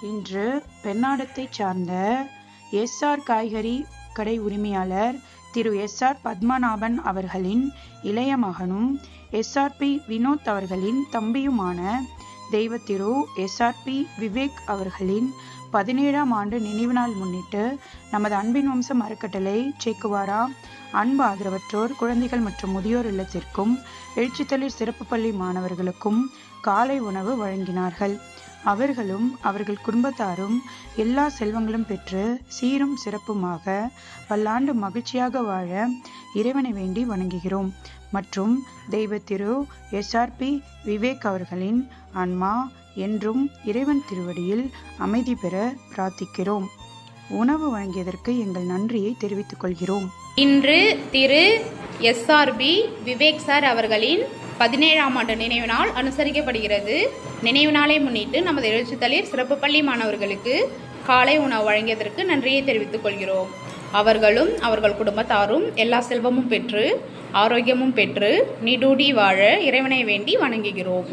இன்று பெர்னாடத்தைச் சார்ந்த எஸ்ஆர் காய்கறி கடை உரிமையாளர் திரு எஸ்ஆர் பத்மநாபன் அவர்களின் இளைய மகனும் எஸ்ஆர்பி வினோத் அவர்களின் தம்பியுமான தெய்வத்திரு எஸ்ஆர்பி விவேக் அவர்களின் பதினேழாம் ஆண்டு நினைவு நாள் முன்னிட்டு நமது அன்பின் வம்சம் அறக்கட்டளை சேக்குவாரா? அன்பு ஆதரவற்றோர் குழந்தைகள் மற்றும் முதியோர் இல்லத்திற்கும் எழுச்சித்தளிர் சிறப்பு பள்ளி மாணவர்களுக்கும் காலை உணவு வழங்கினார்கள். அவர்களும் அவர்கள் குடும்பத்தாரும் எல்லா செல்வங்களும் பெற்று சீரும் சிறப்புமாக பல்லாண்டு மகிழ்ச்சியாக வாழ இறைவனை வேண்டி வணங்குகிறோம். மற்றும் தெய்வ திரு எஸ்ஆர்பி விவேக் அவர்களின் ஆன்மா என்றும் இறைவன் திருவடியில் அமைதி பெற பிரார்த்திக்கிறோம். உணவு வழங்கியதற்கு எங்கள் நன்றியை தெரிவித்துக் கொள்கிறோம். இன்று திரு எஸ்ஆர்பி விவேக் சார் அவர்களின் பதினேழாம் ஆண்டு நினைவு நாள் அனுசரிக்கப்படுகிறது. நினைவு நாளை முன்னிட்டு நமது எழுச்சித்தளிர் சிறப்பு பள்ளி மாணவர்களுக்கு காலை உணவு வழங்கியதற்கு நன்றியை தெரிவித்துக் கொள்கிறோம். அவர்களும் அவர்கள் குடும்பத்தாரும் எல்லா செல்வமும் பெற்று ஆரோக்கியமும் பெற்று நீடூடி வாழ இறைவனை வேண்டி வணங்குகிறோம்.